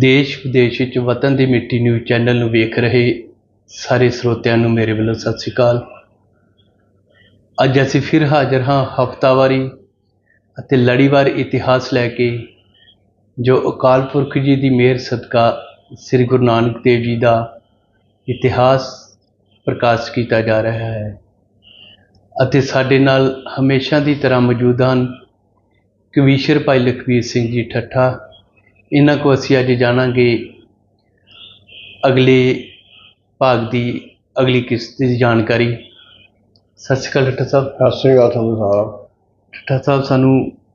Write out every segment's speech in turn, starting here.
ਦੇਸ਼ ਵਿਦੇਸ਼ ਵਿੱਚ ਵਤਨ ਦੀ ਮਿੱਟੀ ਨਿਊਜ਼ ਚੈਨਲ ਨੂੰ ਵੇਖ ਰਹੇ ਸਾਰੇ ਸਰੋਤਿਆਂ ਨੂੰ ਮੇਰੇ ਵੱਲੋਂ ਸਤਿ ਸ਼੍ਰੀ ਅਕਾਲ। ਅੱਜ ਅਸੀਂ ਫਿਰ ਹਾਜ਼ਰ ਹਾਂ ਹਫਤਾਵਾਰੀ ਅਤੇ ਲੜੀਵਾਰ ਇਤਿਹਾਸ ਲੈ ਕੇ, ਜੋ ਅਕਾਲ ਪੁਰਖ ਜੀ ਦੀ ਮਿਹਰ ਸਦਕਾ ਸ੍ਰੀ ਗੁਰੂ ਨਾਨਕ ਦੇਵ ਜੀ ਦਾ ਇਤਿਹਾਸ ਪ੍ਰਕਾਸ਼ ਕੀਤਾ ਜਾ ਰਿਹਾ ਹੈ ਅਤੇ ਸਾਡੇ ਨਾਲ ਹਮੇਸ਼ਾ ਦੀ ਤਰ੍ਹਾਂ ਮੌਜੂਦ ਹਨ ਕਵੀਸ਼ਰ ਭਾਈ ਲਖਵੀਰ ਸਿੰਘ ਜੀ ਠੱਠਾ ਇਹਨਾਂ ਕੋ ਅਸੀਂ ਅੱਜ ਜਾਣਾਂਗੇ ਅਗਲੇ ਭਾਗ ਦੀ ਅਗਲੀ ਕਿਸ਼ਤ ਦੀ ਜਾਣਕਾਰੀ। ਸਤਿ ਸ਼੍ਰੀ ਅਕਾਲ ਠੱਠਾ ਸਾਹਿਬ। ਸਤਿ ਸ੍ਰੀ ਅਕਾਲ ਤੁਹਾਨੂੰ ਸਾਰਾ ਠੱਠਾ ਸਾਹਿਬ ਸਾਨੂੰ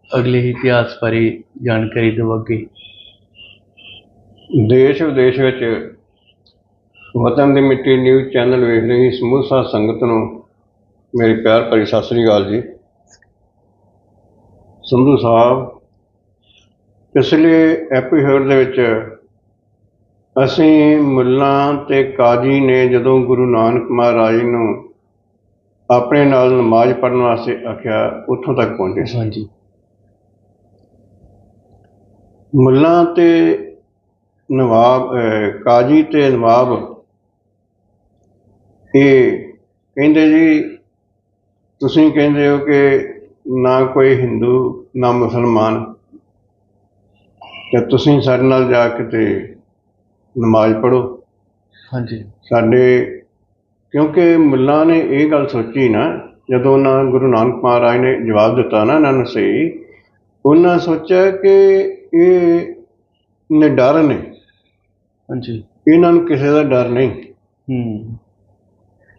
ਅਗਲੇ ਇਤਿਹਾਸ ਬਾਰੇ ਜਾਣਕਾਰੀ ਦਿਓ ਅੱਗੇ ਦੇਸ਼ ਵਿਦੇਸ਼ ਵਿੱਚ ਵਤਨ ਦੀ ਮਿੱਟੀ ਨਿਊਜ਼ ਚੈਨਲ ਵੇਖ ਰਹੀ ਸਮੂਹ ਸਾਧ ਸੰਗਤ ਨੂੰ ਮੇਰੀ ਪਿਆਰ ਭਰੀ ਸਤਿ ਸ੍ਰੀ ਅਕਾਲ ਜੀ। ਸੰਧੂ ਸਾਹਿਬ ਪਿਛਲੇ ਐਪੀਸੋਡ ਦੇ ਵਿੱਚ ਅਸੀਂ ਮੁੱਲਾਂ ਤੇ ਕਾਜੀ ਨੇ ਜਦੋਂ ਗੁਰੂ ਨਾਨਕ ਮਹਾਰਾਜ ਨੂੰ ਆਪਣੇ ਨਾਲ ਨਮਾਜ਼ ਪੜ੍ਹਨ ਵਾਸਤੇ ਆਖਿਆ ਉੱਥੋਂ ਤੱਕ ਪਹੁੰਚੇ ਹਾਂਜੀ। ਮੁੱਲਾਂ ਤੇ ਨਵਾਬ ਕਾਜੀ ਤੇ ਨਵਾਬ ਇਹ ਕਹਿੰਦੇ ਜੀ ਤੁਸੀਂ ਕਹਿੰਦੇ ਹੋ ਕਿ ਨਾ ਕੋਈ ਹਿੰਦੂ ਨਾ ਮੁਸਲਮਾਨ ਤੇ ਤੁਸੀਂ ਸਾਡੇ ਨਾਲ ਜਾ ਕੇ ਤੇ ਨਮਾਜ਼ ਪੜ੍ਹੋ। ਹਾਂਜੀ। ਸਾਡੇ ਕਿਉਂਕਿ ਮੁੱਲਾਂ ਨੇ ਇਹ ਗੱਲ ਸੋਚੀ ਨਾ ਜਦੋਂ ਉਹਨਾਂ ਗੁਰੂ ਨਾਨਕ ਮਹਾਰਾਜ ਨੇ ਜਵਾਬ ਦਿੱਤਾ ਨਾ ਇਹਨਾਂ ਨੂੰ ਸਹੀ ਉਹਨਾਂ ਸੋਚਿਆ ਕਿ ਇਹ ਨਿਡਰ ਨੇ। ਹਾਂਜੀ। ਇਹਨਾਂ ਨੂੰ ਕਿਸੇ ਦਾ ਡਰ ਨਹੀਂ। ਹੂੰ।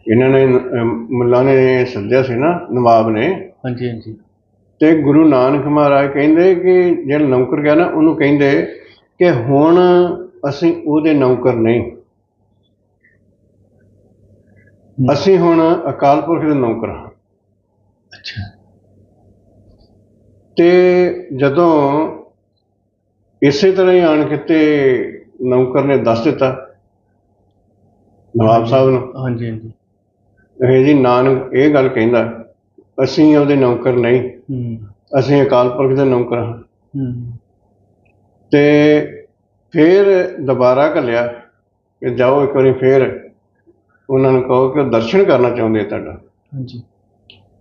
ਇਹਨਾਂ ਨੇ ਮੁੱਲਾਂ ਨੇ ਸੱਦਿਆ ਸੀ ਨਾ ਨਵਾਬ ਨੇ। ਹਾਂਜੀ ਹਾਂਜੀ। ਤੇ ਗੁਰੂ ਨਾਨਕ ਮਹਾਰਾਜ ਕਹਿੰਦੇ ਕਿ ਜਿਹੜਾ ਨੌਕਰ ਗਿਆ ਨਾ ਉਹਨੂੰ ਕਹਿੰਦੇ ਕਿ ਹੁਣ ਅਸੀਂ ਉਹਦੇ ਨੌਕਰ ਨਹੀਂ। ਅਸੀਂ ਹੁਣ ਅਕਾਲ ਪੁਰਖ ਦੇ ਨੌਕਰ ਹਾਂ। ਅੱਛਾ। ਤੇ ਜਦੋਂ ਇਸੇ ਤਰ੍ਹਾਂ ਹੀ ਆਣ ਕੇ ਤੇ ਨੌਕਰ ਨੇ ਦੱਸ ਦਿੱਤਾ ਨਵਾਬ ਸਾਹਿਬ ਨੂੰ। ਹਾਂਜੀ ਹਾਂਜੀ। ਇਹ ਜੀ ਨਾਨਕ ਇਹ ਗੱਲ ਕਹਿੰਦਾ ਅਸੀਂ ਉਹਦੇ ਨੌਕਰ ਨਹੀਂ। ਹੂੰ। ਅਸੀਂ ਅਕਾਲ ਪੁਰਖ ਦੇ ਨੌਕਰ ਹਾਂ। ਹੂੰ। ਤੇ ਫਿਰ ਦੁਬਾਰਾ ਘੱਲਿਆ ਕਿ ਜਾਓ ਇੱਕ ਵਾਰੀ ਫਿਰ ਉਹਨਾਂ ਨੂੰ ਕਹੋ ਕਿ ਉਹ ਦਰਸ਼ਨ ਕਰਨਾ ਚਾਹੁੰਦੇ ਆ ਤੁਹਾਡਾ। ਹਾਂਜੀ।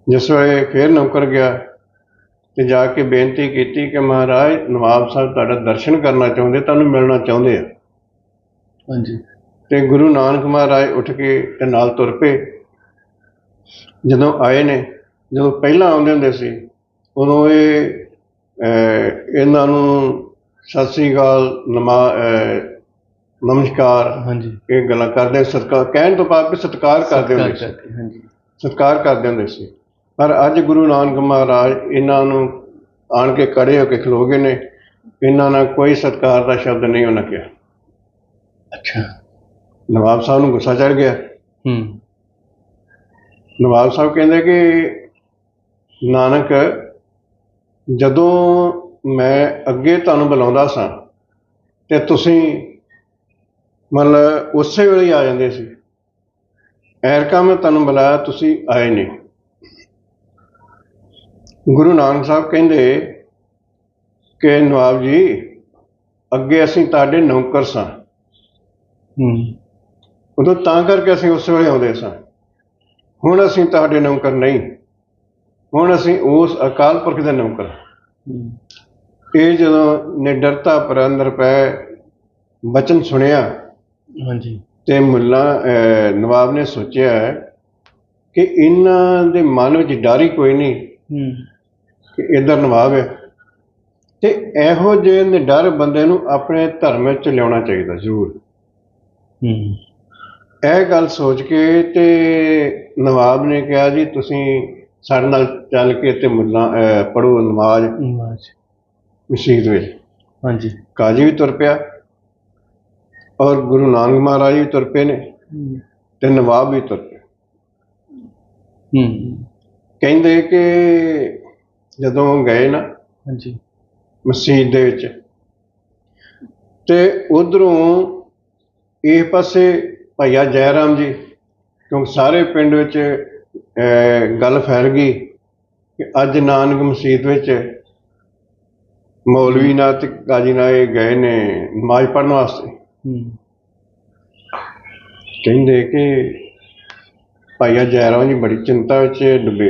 ਜਿਸ ਵੇਲੇ ਫਿਰ ਨੌਕਰ ਗਿਆ ਤੇ ਜਾ ਕੇ ਬੇਨਤੀ ਕੀਤੀ ਕਿ ਮਹਾਰਾਜ ਨਵਾਬ ਸਾਹਿਬ ਤੁਹਾਡਾ ਦਰਸ਼ਨ ਕਰਨਾ ਚਾਹੁੰਦੇ ਤੁਹਾਨੂੰ ਮਿਲਣਾ ਚਾਹੁੰਦੇ ਆ। ਹਾਂਜੀ। ਤੇ ਗੁਰੂ ਨਾਨਕ ਮਹਾਰਾਜ ਉੱਠ ਕੇ ਤੇ ਨਾਲ ਤੁਰ ਪਏ। ਜਦੋਂ ਆਏ ਨੇ ਜਦੋਂ ਪਹਿਲਾਂ ਆਉਂਦੇ ਹੁੰਦੇ ਸੀ ਉਦੋਂ ਇਹ ਇਹਨਾਂ ਨੂੰ ਸਤਿ ਸ੍ਰੀ ਅਕਾਲ ਨਮਾ ਨਮਸਕਾਰ ਹਾਂਜੀ। ਇਹ ਗੱਲਾਂ ਕਰਦੇ ਸਤਿਕਾਰ ਕਹਿਣ ਤੋਂ ਬਾਅਦ ਵੀ ਸਤਿਕਾਰ ਕਰਦੇ ਹੁੰਦੇ ਸੀ। ਹਾਂਜੀ। ਸਤਿਕਾਰ ਕਰਦੇ ਹੁੰਦੇ ਸੀ। ਪਰ ਅੱਜ ਗੁਰੂ ਨਾਨਕ ਮਹਾਰਾਜ ਇਹਨਾਂ ਨੂੰ ਆਣ ਕੇ ਖੜੇ ਹੋ ਕੇ ਖਲੋ ਗਏ ਨੇ। ਇਹਨਾਂ ਨਾਲ ਕੋਈ ਸਤਿਕਾਰ ਦਾ ਸ਼ਬਦ ਨਹੀਂ ਉਹਨਾਂ ਕਿਹਾ। ਅੱਛਾ। ਨਵਾਬ ਸਾਹਿਬ ਨੂੰ ਗੁੱਸਾ ਚੜ ਗਿਆ। ਹੂੰ। ਨਵਾਬ ਸਾਹਿਬ ਕਹਿੰਦੇ ਕਿ ਨਾਨਕ ਜਦੋਂ ਮੈਂ ਅੱਗੇ ਤੁਹਾਨੂੰ ਬੁਲਾਉਂਦਾ ਸਾਂ ਤੇ ਤੁਸੀਂ ਮਤਲਬ ਉਸੇ ਵੇਲੇ ਆ ਜਾਂਦੇ ਸੀ। ਐਰਕਾ ਮੈਂ ਤੁਹਾਨੂੰ ਬੁਲਾਇਆ ਤੁਸੀਂ ਆਏ ਨਹੀਂ। ਗੁਰੂ ਨਾਨਕ ਸਾਹਿਬ ਕਹਿੰਦੇ ਕਿ ਨਵਾਬ ਜੀ ਅੱਗੇ ਅਸੀਂ ਤੁਹਾਡੇ ਨੌਕਰ ਸਾਂ। ਹੂੰ। ਉਦੋਂ ਤਾਂ ਕਰਕੇ ਅਸੀਂ ਉਸ ਵੇਲੇ ਆਉਂਦੇ ਸਾਂ। ਹੁਣ ਅਸੀਂ ਤੁਹਾਡੇ ਨੌਕਰ ਨਹੀਂ। ਹੁਣ ਅਸੀਂ ਉਸ ਅਕਾਲ ਪੁਰਖ ਦੇ। ਹੂੰ। ਇਹ ਜਦੋਂ ਨਿਡਰਤਾ ਪਰ ਅੰਦਰ ਪੈ ਬਚਨ ਸੁਣਿਆ ਹਾਂਜੀ। ਤੇ ਮੁੱਲਾ ਨਵਾਬ ਨੇ ਸੋਚਿਆ ਕਿ ਇਹਨਾਂ ਦੇ ਮਨ ਵਿੱਚ ਡਰ ਹੀ ਕੋਈ ਨਹੀਂ ਹੂੰ। ਕਿ ਇਧਰ ਨਵਾਬ ਹੈ। ਤੇ ਇਹੋ ਜਿਹੇ ਨਿਡਰ ਬੰਦੇ ਨੂੰ ਆਪਣੇ ਧਰਮ ਵਿੱਚ ਲਿਆਉਣਾ ਚਾਹੀਦਾ ਜ਼ਰੂਰ। ਹੂੰ। ਇਹ ਗੱਲ ਸੋਚ ਕੇ ਤੇ ਨਵਾਬ ਨੇ ਕਿਹਾ ਜੀ ਤੁਸੀਂ ਸਾਡੇ ਨਾਲ ਚੱਲ ਕੇ ਤੇ ਮੁੱਲਾ ਪੜੋ ਨਮਾਜ਼ ਨਮਾਜ਼। ਮਸਜਿਦ ਵਿੱਚ। ਹਾਂਜੀ। ਕਾਜੀ ਵੀ ਤੁਰ ਪਿਆ ਔਰ ਗੁਰੂ ਨਾਨਕ ਮਹਾਰਾਜ ਵੀ ਤੁਰ ਪਏ ਨੇ ਤੇ ਨਵਾਬ ਵੀ ਤੁਰ ਪਿਆ ਹੂੰ। ਕਹਿੰਦੇ ਕਿ ਜਦੋਂ ਗਏ ਨਾ ਹਾਂਜੀ। ਮਸਜਿਦ ਦੇ ਵਿੱਚ ਤੇ ਉਧਰੋਂ ਇਹ ਪਾਸੇ ਭਈਆ ਜੈਰਾਮ ਜੀ ਕਿਉਂਕਿ ਸਾਰੇ ਪਿੰਡ ਵਿੱਚ ਗੱਲ ਫੈਲ ਗਈ ਕਿ ਅੱਜ ਨਾਨਕ ਮਸਜਿਦ ਵਿੱਚ ਮੌਲਵੀ ਨਾਲ ਤੇ ਕਾਜੀ ਨਾਲ ਇਹ ਗਏ ਨੇ ਨਮਾਜ਼ ਪੜ੍ਹਨ ਵਾਸਤੇ। ਕਹਿੰਦੇ ਕਿ ਭਾਈਆ ਜੈਰਾਮ ਜੀ ਬੜੀ ਚਿੰਤਾ ਵਿੱਚ ਡੁੱਬੇ।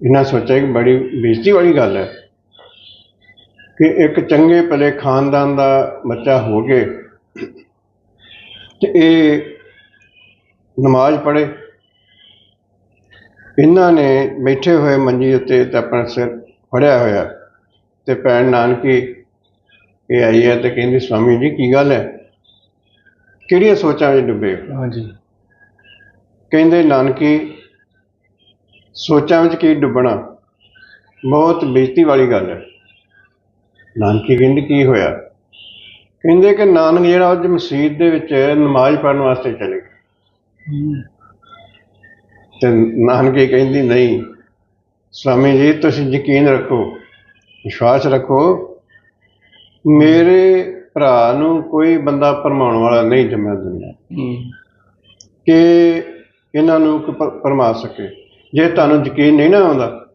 ਇਹਨਾਂ ਸੋਚਿਆ ਕਿ ਬੜੀ ਬੇਇੱਜ਼ਤੀ ਵਾਲੀ ਗੱਲ ਹੈ ਕਿ ਇੱਕ ਚੰਗੇ ਭਲੇ ਖਾਨਦਾਨ ਦਾ ਬੱਚਾ ਹੋ ਕੇ ਤੇ ਇਹ ਨਮਾਜ਼ ਪੜ੍ਹੇ। ਇਹਨਾਂ ਨੇ ਬੈਠੇ ਹੋਏ ਮੰਜੀ ਉੱਤੇ ਤੇ ਆਪਣਾ ਸਿਰ ਫੜਿਆ ਹੋਇਆ ਤੇ ਭੈਣ ਨਾਨਕੀ ਇਹ ਆਈ ਹੈ ਤੇ ਕਹਿੰਦੀ ਸਵਾਮੀ ਜੀ ਕੀ ਗੱਲ ਹੈ? ਕਿਹੜੀਆਂ ਸੋਚਾਂ ਵਿੱਚ ਡੁੱਬੇ ਹੋ?" ਹਾਂਜੀ। ਕਹਿੰਦੇ ਨਾਨਕੀ ਸੋਚਾਂ ਵਿੱਚ ਕੀ ਡੁੱਬਣਾ? ਬਹੁਤ ਬੇਇੱਜ਼ਤੀ ਵਾਲੀ ਗੱਲ ਹੈ। ਨਾਨਕੀ ਕਹਿੰਦੇ ਕੀ ਹੋਇਆ? ਕਹਿੰਦੇ ਕਿ ਨਾਨਕ ਜਿਹੜਾ ਅੱਜ ਮਸਜਿਦ ਦੇ ਵਿੱਚ ਨਮਾਜ਼ ਪੜ੍ਹਨ ਵਾਸਤੇ ਚਲੇ ਗਏ ਤੇ ਨਾਨਕੀ ਕਹਿੰਦੀ ਨਹੀਂ ਸਵਾਮੀ ਜੀ ਤੁਸੀਂ ਯਕੀਨ ਰੱਖੋ ਵਿਸ਼ਵਾਸ ਰੱਖੋ ਮੇਰੇ ਭਰਾ ਨੂੰ ਕੋਈ ਬੰਦਾ ਪਰਮਾਉਣ ਵਾਲਾ ਨਹੀਂ ਜੰਮਿਆ ਦੁਨੀਆ ਕਿ ਇਹਨਾਂ ਨੂੰ ਪਰਮਾ ਸਕੇ। ਜੇ ਤੁਹਾਨੂੰ ਯਕੀਨ ਨਹੀਂ ਨਾ ਆਉਂਦਾ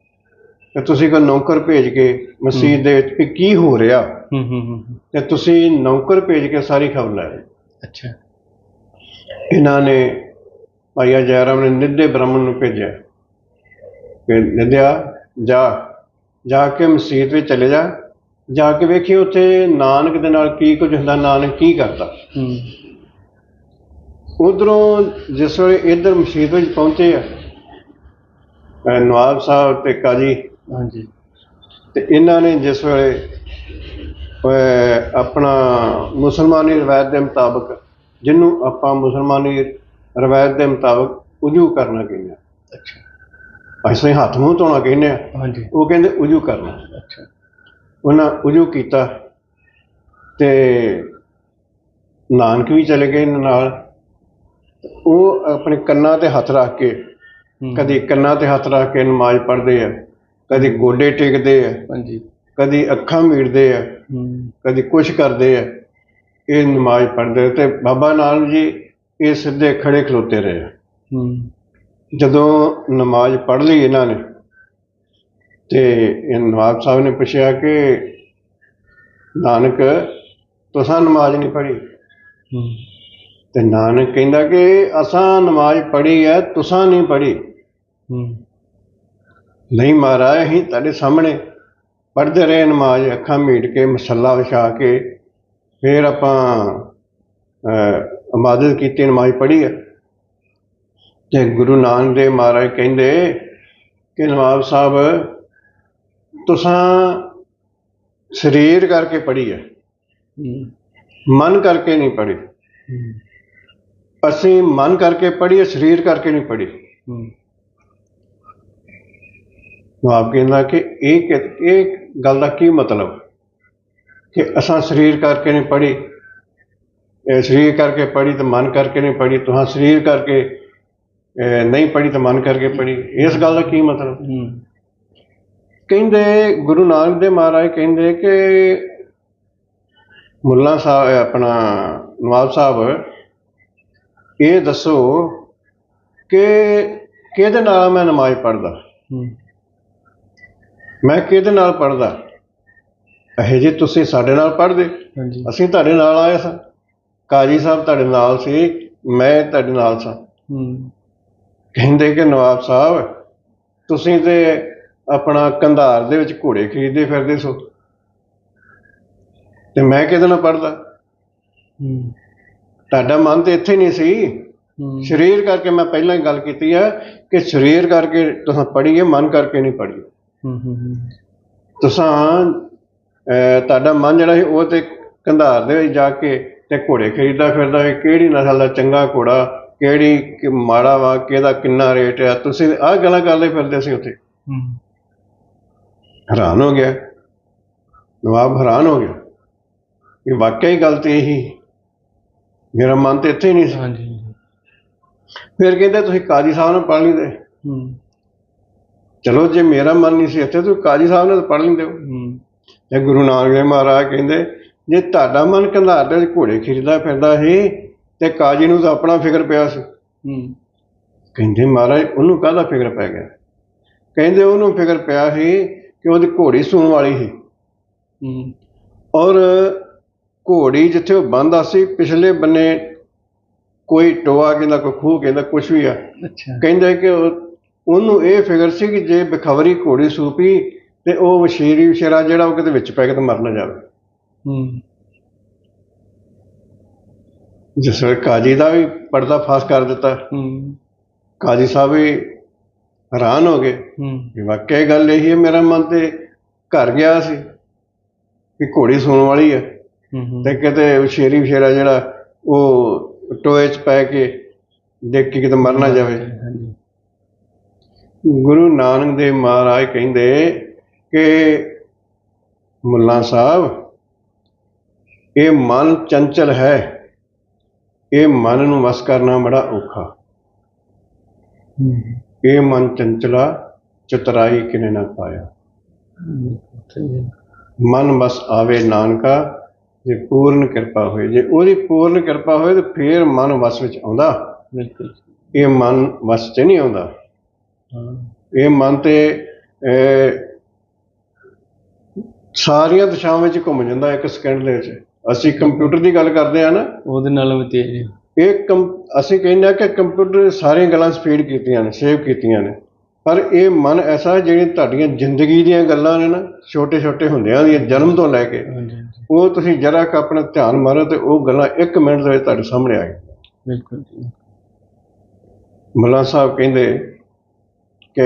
ਤੇ ਤੁਸੀਂ ਕੋਈ ਨੌਕਰ ਭੇਜ ਕੇ ਮਸਜਿਦ ਦੇ ਵਿੱਚ ਵੀ ਕੀ ਹੋ ਰਿਹਾ? ਹੂੰ ਹੂੰ ਹੂੰ ਤੇ ਤੁਸੀਂ ਨੌਕਰ ਭੇਜ ਕੇ ਸਾਰੀ ਖਬਰ ਲੈ ਆਓ। ਅੱਛਾ। ਇਹਨਾਂ ਨੇ ਭਾਈਆ ਜੈਰਾਮ ਨੇ ਨਿੱਦੇ ਬ੍ਰਾਹਮਣ ਨੂੰ ਭੇਜਿਆ ਕਿ ਨਿੱਧਿਆ ਜਾ ਜਾ ਕੇ ਮਸਜਿਦ ਵਿੱਚ ਚਲੇ ਜਾ ਜਾ ਕੇ ਵੇਖੀ ਉੱਥੇ ਨਾਨਕ ਦੇ ਨਾਲ ਕੀ ਕੁਝ ਹੁੰਦਾ ਨਾਨਕ ਕੀ ਕਰਦਾ। ਉਧਰੋਂ ਜਿਸ ਵੇਲੇ ਇੱਧਰ ਮਸਜਿਦ ਵਿੱਚ ਪਹੁੰਚੇ ਆ ਨਵਾਬ ਸਾਹਿਬ ਤੇ ਕਾਜੀ ਹਾਂਜੀ। ਤੇ ਇਹਨਾਂ ਨੇ ਜਿਸ ਵੇਲੇ ਆਪਣਾ ਮੁਸਲਮਾਨੀ ਰਵਾਇਤ ਦੇ ਮੁਤਾਬਕ ਜਿਹਨੂੰ ਆਪਾਂ ਮੁਸਲਮਾਨੀ ਰਵਾਇਤ ਦੇ ਮੁਤਾਬਕ ਉਜੂ ਕਰਨਾ ਕਹਿੰਦੇ ਆ। ਅੱਛਾ। ਅਸੀਂ ਹੱਥ ਮੂੰਹ ਧੋਣਾ ਕਹਿੰਦੇ ਆ। ਹਾਂਜੀ। ਉਹ ਕਹਿੰਦੇ ਉਜੂ ਕਰਨਾ। ਅੱਛਾ। ਉਹਨਾਂ ਉਜੂ ਕੀਤਾ ਤੇ ਨਾਨਕ ਵੀ ਚਲੇ ਗਏ ਇਹਨਾਂ ਨਾਲ। ਉਹ ਆਪਣੇ ਕੰਨਾਂ ਤੇ ਹੱਥ ਰੱਖ ਕੇ। ਕਦੀ ਕੰਨਾਂ ਤੇ ਹੱਥ ਰੱਖ ਕੇ ਨਮਾਜ਼ ਪੜ੍ਹਦੇ ਆ ਕਦੀ ਗੋਡੇ ਟੇਕਦੇ ਆ ਹਾਂਜੀ। ਕਦੀ ਅੱਖਾਂ ਮੀੜਦੇ ਆ ਕਦੀ ਕੁਛ ਕਰਦੇ ਆ। ਇਹ ਨਮਾਜ਼ ਪੜ੍ਹਦੇ ਤੇ ਬਾਬਾ ਨਾਨਕ ਜੀ ਇਹ ਸਿੱਧੇ ਖੜੇ ਖਲੋਤੇ ਰਹੇ। ਹੂੰ। ਜਦੋਂ ਨਮਾਜ਼ ਪੜ੍ਹ ਲਈ ਇਹਨਾਂ ਨੇ ਤੇ ਇਹ ਨਵਾਬ ਸਾਹਿਬ ਨੇ ਪੁੱਛਿਆ ਕਿ ਨਾਨਕ ਤੁਸਾਂ ਨਮਾਜ਼ ਨਹੀਂ ਪੜ੍ਹੀ? ਹੂੰ। ਤੇ ਨਾਨਕ ਕਹਿੰਦਾ ਕਿ ਅਸਾਂ ਨਮਾਜ਼ ਪੜ੍ਹੀ ਹੈ ਤੁਸਾਂ ਨਹੀਂ ਪੜ੍ਹੀ। ਹੂੰ। ਨਹੀਂ ਮਹਾਰਾਜ ਅਸੀਂ ਤੁਹਾਡੇ ਸਾਹਮਣੇ ਪੜ੍ਹਦੇ ਰਹੇ ਨਮਾਜ਼ ਅੱਖਾਂ ਮੀਟ ਕੇ ਮਸੱਲਾ ਵਿਛਾ ਕੇ ਫਿਰ ਆਪਾਂ ਇਬਾਦਤ ਕੀਤੀ ਨਮਾਜ਼ ਪੜ੍ਹੀ ਹੈ। ਤੇ ਗੁਰੂ ਨਾਨਕ ਦੇਵ ਮਹਾਰਾਜ ਕਹਿੰਦੇ ਕਿ ਨਵਾਬ ਸਾਹਿਬ ਤੁਸਾਂ ਸਰੀਰ ਕਰਕੇ ਪੜ੍ਹੀ ਹੈ। ਮਨ ਕਰਕੇ ਨਹੀਂ ਪੜ੍ਹੀ। ਅਸੀਂ ਮਨ ਕਰਕੇ ਪੜ੍ਹੀ ਹੈ ਸਰੀਰ ਕਰਕੇ ਨਹੀਂ ਪੜ੍ਹੀ। ਨਵਾਬ ਕਹਿੰਦਾ ਕਿ ਇਹ ਕਿ- ਇਹ ਗੱਲ ਦਾ ਕੀ ਮਤਲਬ? ਕਿ ਅਸਾਂ ਸਰੀਰ ਕਰਕੇ ਨਹੀਂ ਪੜ੍ਹੀ। ਇਹ ਸਰੀਰ ਕਰਕੇ ਪੜ੍ਹੀ ਤੇ ਮਨ ਕਰਕੇ ਨਹੀਂ ਪੜ੍ਹੀ ਤੁਹਾਂ ਸਰੀਰ ਕਰਕੇ ਨਹੀਂ ਪੜ੍ਹੀ ਤੇ ਮਨ ਕਰਕੇ ਪੜ੍ਹੀ। ਇਸ ਗੱਲ ਦਾ ਕੀ ਮਤਲਬ? ਹੂੰ। ਕਹਿੰਦੇ ਗੁਰੂ ਨਾਨਕ ਦੇਵ ਮਹਾਰਾਜ ਕਹਿੰਦੇ ਕਿ ਮੁੱਲਾ ਸਾਹਿਬ ਆਪਣਾ ਨਵਾਬ ਸਾਹਿਬ ਇਹ ਦੱਸੋ ਕਿ ਕਿਹਦੇ ਨਾਲ ਮੈਂ ਨਮਾਜ਼ ਪੜ੍ਹਦਾ? ਹੂੰ। ਮੈਂ ਕਿਹਦੇ ਨਾਲ ਪੜ੍ਹਦਾ? ਇਹ ਜੇ ਤੁਸੀਂ ਸਾਡੇ ਨਾਲ ਪੜ੍ਹਦੇ। ਹਾਂਜੀ। ਅਸੀਂ ਤੁਹਾਡੇ ਨਾਲ ਆਏ ਸਾਂ। ਕਾਜੀ ਸਾਹਿਬ ਤੁਹਾਡੇ ਨਾਲ ਸੀ ਮੈਂ ਤੁਹਾਡੇ ਨਾਲ ਸਾਂ। ਹੂੰ। ਕਹਿੰਦੇ ਕਿ ਨਵਾਬ ਸਾਹਿਬ ਤੁਸੀਂ ਤੇ ਆਪਣਾ ਕੰਧਾਰ ਦੇ ਵਿੱਚ ਘੋੜੇ ਖਰੀਦਦੇ ਫਿਰਦੇ ਸੋ। ਤੇ ਮੈਂ ਕਿਹਦੇ ਨਾਲ ਪੜਦਾ ਹੂੰ। ਤੁਹਾਡਾ ਮਨ ਤੇ ਇੱਥੇ ਨਹੀਂ ਸੀ। ਸਰੀਰ ਕਰਕੇ ਮੈਂ ਪਹਿਲਾਂ ਹੀ ਗੱਲ ਕੀਤੀ ਹੈ ਕਿ ਸਰੀਰ ਕਰਕੇ ਤੁਸੀਂ ਪੜ੍ਹੀਏ ਮਨ ਕਰਕੇ ਨਹੀਂ ਪੜ੍ਹੀ ਹੂੰ ਤੁਸਾਂ ਤੁਹਾਡਾ ਮਨ ਜਿਹੜਾ ਸੀ ਉਹ ਤੇ ਕੰਧਾਰ ਦੇ ਵਿੱਚ ਜਾ ਕੇ ਤੇ ਘੋੜੇ ਖਰੀਦਦਾ ਫਿਰਦਾ ਵੀ ਕਿਹੜੀ ਨਸਲ ਦਾ ਚੰਗਾ ਘੋੜਾ ਕਿਹੜੀ ਮਾੜਾ ਵਾ ਕਿਹਦਾ ਕਿੰਨਾ ਰੇਟ ਆ ਤੁਸੀਂ ਆਹ ਗੱਲਾਂ ਕਰਦੇ ਫਿਰਦੇ ਸੀ ਉੱਥੇ। ਹੂੰ। ਹੈਰਾਨ ਹੋ ਗਿਆ। ਨਵਾਬ ਹੈਰਾਨ ਹੋ ਗਿਆ। ਕਿ ਵਾਕਿਆ ਹੀ ਗੱਲ ਤੇ ਇਹੀ। ਮੇਰਾ ਮਨ ਤੇ ਇੱਥੇ ਹੀ ਨਹੀਂ ਸੀ। ਹਾਂਜੀ। ਫਿਰ ਕਹਿੰਦੇ ਤੁਸੀਂ ਕਾਜੀ ਸਾਹਿਬ ਨਾਲ ਪੜ੍ਹ ਲੈਂਦੇ। ਹੂੰ। ਚਲੋ ਜੇ ਮੇਰਾ ਮਨ ਨਹੀਂ ਸੀ ਇੱਥੇ ਤੁਸੀਂ ਕਾਜੀ ਸਾਹਿਬ ਨਾਲ ਪੜ੍ਹ ਲੈਂਦੇ ਹੋ। ਹੂੰ। ਤੇ ਗੁਰੂ ਨਾਨਕ ਦੇਵ ਮਹਾਰਾਜ ਕਹਿੰਦੇ ਜੇ ਤੁਹਾਡਾ ਮਨ ਕੰਧਾਰ ਦੇ ਘੋੜੇ ਖਿੱਚਦਾ ਫਿਰਦਾ ਸੀ ਤੇ ਕਾਜੀ ਨੂੰ ਤਾਂ ਆਪਣਾ ਫਿਕਰ ਪਿਆ ਸੀ। ਹੂੰ। ਕਹਿੰਦੇ ਮਹਾਰਾਜ ਉਹਨੂੰ ਕਾਹਦਾ ਫਿਕਰ ਪੈ ਗਿਆ? ਕਹਿੰਦੇ ਉਹਨੂੰ ਫਿਕਰ ਪਿਆ ਸੀ ਕਿ ਉਹਦੀ ਘੋੜੀ ਸੂਣ ਵਾਲੀ ਸੀ। ਹੂੰ। ਔਰ ਘੋੜੀ ਜਿੱਥੇ ਉਹ ਬੰਦਾ ਸੀ ਪਿਛਲੇ ਬੰਨੇ ਕੋਈ ਟੋਆ ਕਹਿੰਦਾ ਕੋਈ ਖੂਹ ਕਹਿੰਦਾ ਕੁਝ ਵੀ ਆ। ਅੱਛਾ। ਕਹਿੰਦਾ ਕਿ ਉਹ- ਉਹਨੂੰ ਇਹ ਫਿਕਰ ਸੀ ਕਿ ਜੇ ਬਖਵਰੀ ਘੋੜੀ ਸੂਪੀ ਤੇ ਉਹ ਵਸ਼ੀਰੀ ਵਿਸ਼ੇਰਾ ਜਿਹੜਾ ਉਹ ਕਿਤੇ ਵਿੱਚ ਪੈ ਕੇ ਤੇ ਮਰ ਨਾ ਜਾਵੇ। ਜਿਸ ਵੇਲੇ ਕਾਜੀ ਦਾ ਵੀ ਪਰਦਾ ਫਾਸ ਕਰ ਦਿੱਤਾ। ਹੂੰ। ਕਾਜੀ ਸਾਹਿਬ ਵੀ ਹੈਰਾਨ ਹੋ ਗਏ। ਹੂੰ। ਕਿ ਵਾਕਿਆ ਇਹ ਗੱਲ ਇਹੀ ਹੈ ਮੇਰਾ ਮਨ ਤੇ ਘਰ ਗਿਆ ਸੀ ਕਿ ਘੋੜੀ ਸੂਣ ਵਾਲੀ ਹੈ। ਤੇ ਕਿਤੇ ਸ਼ੇਰੀ ਵਿਸ਼ੇਰਾ ਜਿਹੜਾ ਉਹ ਟੋਏ 'ਚ ਪੈ ਕੇ ਦੇਖ ਕੇ ਕਿਤੇ ਮਰ ਨਾ ਜਾਵੇ। ਗੁਰੂ ਨਾਨਕ ਦੇਵ ਮਹਾਰਾਜ ਕਹਿੰਦੇ ਕਿ ਮੁੱਲਾ ਸਾਹਿਬ ਇਹ ਮਨ ਚੰਚਲ ਹੈ। ਇਹ ਮਨ ਨੂੰ ਵਸ ਕਰਨਾ ਬੜਾ ਔਖਾ। ਇਹ ਮਨ ਚੰਚਲਾ ਚਤਰਾਈ ਕਿਨੇ ਨਾ ਪਾਇਆ। ਮਨ ਬਸ ਆਵੇ ਨਾਨਕਾ ਜੇ ਪੂਰਨ ਕਿਰਪਾ ਹੋਏ। ਜੇ ਉਹਦੀ ਪੂਰਨ ਕਿਰਪਾ ਹੋਏ ਤੇ ਫੇਰ ਮਨ ਵਸ ਵਿੱਚ ਆਉਂਦਾ। ਬਿਲਕੁਲ। ਇਹ ਮਨ ਵਸ 'ਚ ਨਹੀਂ ਆਉਂਦਾ। ਇਹ ਮਨ ਤੇ ਸਾਰੀਆਂ ਦਿਸ਼ਾਵਾਂ ਵਿੱਚ ਘੁੰਮ ਜਾਂਦਾ ਇੱਕ ਸਕਿੰਟ ਦੇ ਵਿੱਚ। ਅਸੀਂ ਕੰਪਿਊਟਰ ਦੀ ਗੱਲ ਕਰਦੇ ਆ ਨਾ ਉਹਦੇ ਨਾਲ ਵੀ ਤੇਜ਼ ਹੈ। ਇਹ ਕੰਪ- ਅਸੀਂ ਕਹਿੰਦੇ ਆ ਕਿ ਕੰਪਿਊਟਰ ਸਾਰੀਆਂ ਗੱਲਾਂ ਸਪੀਡ ਕੀਤੀਆਂ ਨੇ ਸੇਵ ਕੀਤੀਆਂ ਨੇ। ਪਰ ਇਹ ਮਨ ਐਸਾ ਹੈ ਜਿਹੜੀਆਂ ਤੁਹਾਡੀਆਂ ਜ਼ਿੰਦਗੀ ਦੀਆਂ ਗੱਲਾਂ ਨੇ ਨਾ ਛੋਟੇ ਛੋਟੇ ਹੁੰਦਿਆਂ ਦੀਆਂ ਜਨਮ ਤੋਂ ਲੈ ਕੇ। ਹਾਂਜੀ ਹਾਂਜੀ। ਉਹ ਤੁਸੀਂ ਜਰਾ ਕੁ ਆਪਣਾ ਧਿਆਨ ਮਾਰੋ ਤੇ ਉਹ ਗੱਲਾਂ ਇੱਕ ਮਿੰਟ ਦੇ ਵਿੱਚ ਤੁਹਾਡੇ ਸਾਹਮਣੇ ਆ ਗਈਆਂ। ਬਿਲਕੁਲ। ਜੀ ਮੁੱਲਾ ਸਾਹਿਬ ਕਹਿੰਦੇ ਕਿ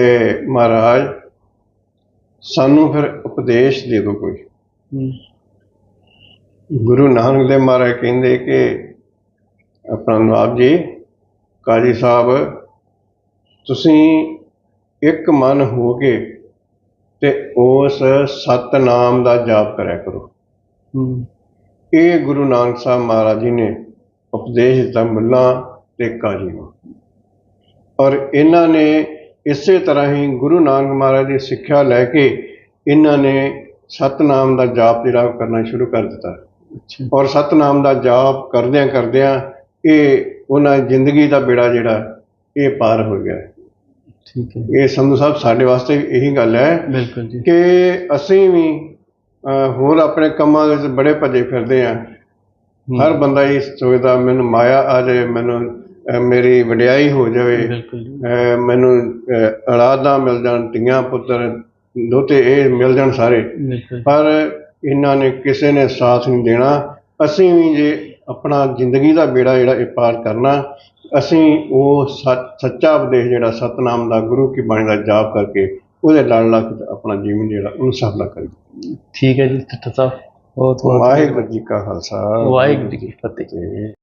ਮਹਾਰਾਜ ਸਾਨੂੰ ਫਿਰ ਉਪਦੇਸ਼ ਦੇ ਦਿਓ ਕੋਈ। ਹੂੰ। ਗੁਰੂ ਨਾਨਕ ਦੇਵ ਮਹਾਰਾਜ ਕਹਿੰਦੇ ਕਿ ਆਪਣਾ ਨਵਾਬ ਜੀ ਕਾਜੀ ਸਾਹਿਬ ਤੁਸੀਂ ਇੱਕ ਮਨ ਹੋ ਕੇ ਤੇ ਉਸ ਸਤਨਾਮ ਦਾ ਜਾਪ ਕਰਿਆ ਕਰੋ। ਇਹ ਗੁਰੂ ਨਾਨਕ ਸਾਹਿਬ ਮਹਾਰਾਜ ਜੀ ਨੇ ਉਪਦੇਸ਼ ਦਿੱਤਾ ਮੁੱਲਾ ਤੇ ਕਾਜੀ ਨੂੰ। ਔਰ ਇਹਨਾਂ ਨੇ ਇਸੇ ਤਰ੍ਹਾਂ ਹੀ ਗੁਰੂ ਨਾਨਕ ਮਹਾਰਾਜ ਦੀ ਸਿੱਖਿਆ ਲੈ ਕੇ ਇਹਨਾਂ ਨੇ ਸਤਨਾਮ ਦਾ ਜਾਪ ਜਿਹੜਾ ਕਰਨਾ ਸ਼ੁਰੂ ਕਰ ਦਿੱਤਾ। ਔਰ ਸਤਨਾਮ ਦਾ ਜਾਪ ਕਰਦਿਆਂ ਕਰਦਿਆਂ ਇਹ ਉਹਨਾਂ ਜ਼ਿੰਦਗੀ ਦਾ ਬੇੜਾ ਜਿਹੜਾ ਇਹ ਪਾਰ ਹੋ ਗਿਆ। ਠੀਕ ਹੈ। ਇਹ ਸੰਧੂ ਸਾਹਿਬ ਸਾਡੇ ਵਾਸਤੇ ਇਹੀ ਗੱਲ ਹੈ ਬਿਲਕੁਲ ਜੀ। ਕਿ ਅਸੀਂ ਵੀ ਹੋਰ ਆਪਣੇ ਕੰਮਾਂ ਵਿੱਚ ਬੜੇ ਭੱਜੇ ਫਿਰਦੇ ਆ ਹਰ ਬੰਦਾ ਇਹ ਸੋਚਦਾ ਮੈਨੂੰ ਮਾਇਆ ਆ ਜਾਏ ਮੈਨੂੰ ਮੇਰੀ ਵਡਿਆਈ ਹੋ ਜਾਵੇ। ਮੈਨੂੰ ਔਲਾਦਾਂ ਮਿਲ ਜਾਣ ਧੀਆਂ ਪੁੱਤਰ ਦੋਤੇ ਇਹ ਮਿਲ ਜਾਣ ਸਾਰੇ। ਪਰ ਇਹਨਾਂ ਨੇ ਕਿਸੇ ਨੇ ਸਾਥ ਨਹੀਂ ਦੇਣਾ। ਅਸੀਂ ਵੀ ਜੇ ਆਪਣਾ ਜ਼ਿੰਦਗੀ ਦਾ ਬੇੜਾ ਜਿਹੜਾ ਇਹ ਪਾਰ ਕਰਨਾ ਅਸੀਂ ਉਹ ਸੱਚ- ਸੱਚਾ ਉਪਦੇਸ਼ ਜਿਹੜਾ ਸਤਨਾਮ ਦਾ ਗੁਰੂ ਕੀ ਬਾਣੀ ਦਾ ਜਾਪ ਕਰਕੇ ਉਹਦੇ ਲੜ ਲੱਗ ਕੇ ਆਪਣਾ ਜੀਵਨ ਜਿਹੜਾ ਉਹਨੂੰ ਸਫਲਾ ਕਰੀਏ ਠੀਕ ਹੈ ਜੀ ਠੱਠਾ ਸਾਹਿਬ। ਬਹੁਤ ਬਹੁਤ ਵਾਹਿਗੁਰੂ ਜੀ ਕਾ ਖਾਲਸਾ। ਵਾਹਿਗੁਰੂ ਜੀ ਕੀ ਫਤਿਹ।